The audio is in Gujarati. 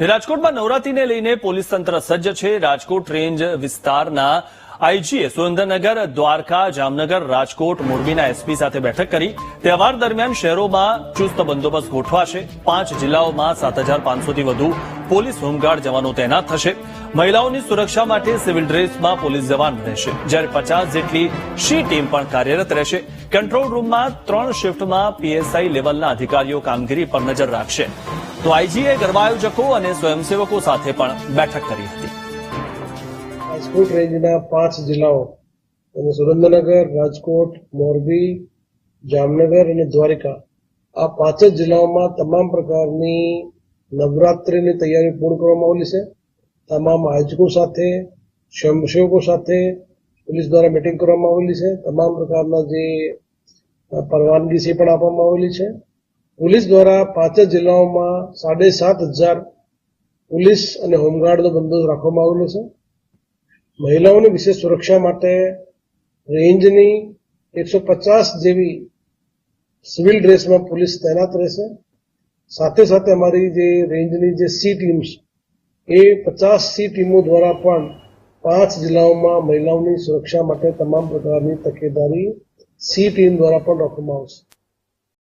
રાજકોટમાં નવરાત્રીને લઈને પોલીસ તંત્ર સજ્જ છે. રાજકોટ રેન્જ વિસ્તારના આઈજીએ સુરેન્દ્રનગર, દ્વારકા, જામનગર, રાજકોટ, મોરબીના એસપી સાથે બેઠક કરી. તહેવાર દરમિયાન શહેરોમાં ચુસ્ત બંદોબસ્ત ગોઠવાશે. પાંચ જિલ્લાઓમાં સાત હજાર પાંચસોથી વધુ પોલીસ હોમગાર્ડ જવાનો તૈનાત થશે. મહિલાઓની સુરક્ષા માટે સિવિલ ડ્રેસમાં પોલીસ જવાન રહેશે. જ્યારે પચાસ જેટલી શી ટીમ પણ કાર્યરત રહેશે. કંટ્રોલ રૂમમાં ત્રણ શિફ્ટમાં પીએસઆઈ લેવલના અધિકારીઓ કામગીરી પર નજર રાખશે. તો આઈજીએ ગરબા અને સ્વયંસેવકો સાથે પણ બેઠક કરી હતી. રાજકોટ રેન્જના પાંચ જિલ્લાઓ અને સુરેન્દ્રનગર, રાજકોટ, મોરબી, જામનગર અને દ્વારિકા, આ પાંચ જ જિલ્લાઓમાં તમામ પ્રકારની નવરાત્રિની તૈયારી પૂર્ણ કરવામાં આવેલી છે. તમામ આયોજકો સાથે, સ્વયંસેવકો સાથે પોલીસ દ્વારા મિટિંગ કરવામાં આવેલી છે. તમામ પ્રકારના જે પરવાનગી છે પણ આપવામાં આવેલી છે. પોલીસ દ્વારા પાંચ જિલ્લાઓમાં સાડે સાત હજાર પોલીસ અને હોમગાર્ડનો બંદોબસ્ત રાખવામાં આવેલો છે. મહિલાઓની વિશેષ સુરક્ષા માટે રેન્જની એકસો પચાસ જેવી સિવિલ ડ્રેસમાં પોલીસ તૈનાત રહેશે. સાથે સાથે અમારી જે રેન્જની જે સી ટીમ્સ એ પચાસ સી ટીમો દ્વારા પણ પાંચ જિલ્લાઓમાં મહિલાઓની સુરક્ષા માટે તમામ પ્રકારની તકેદારી સી ટીમ દ્વારા પણ રાખવામાં આવશે.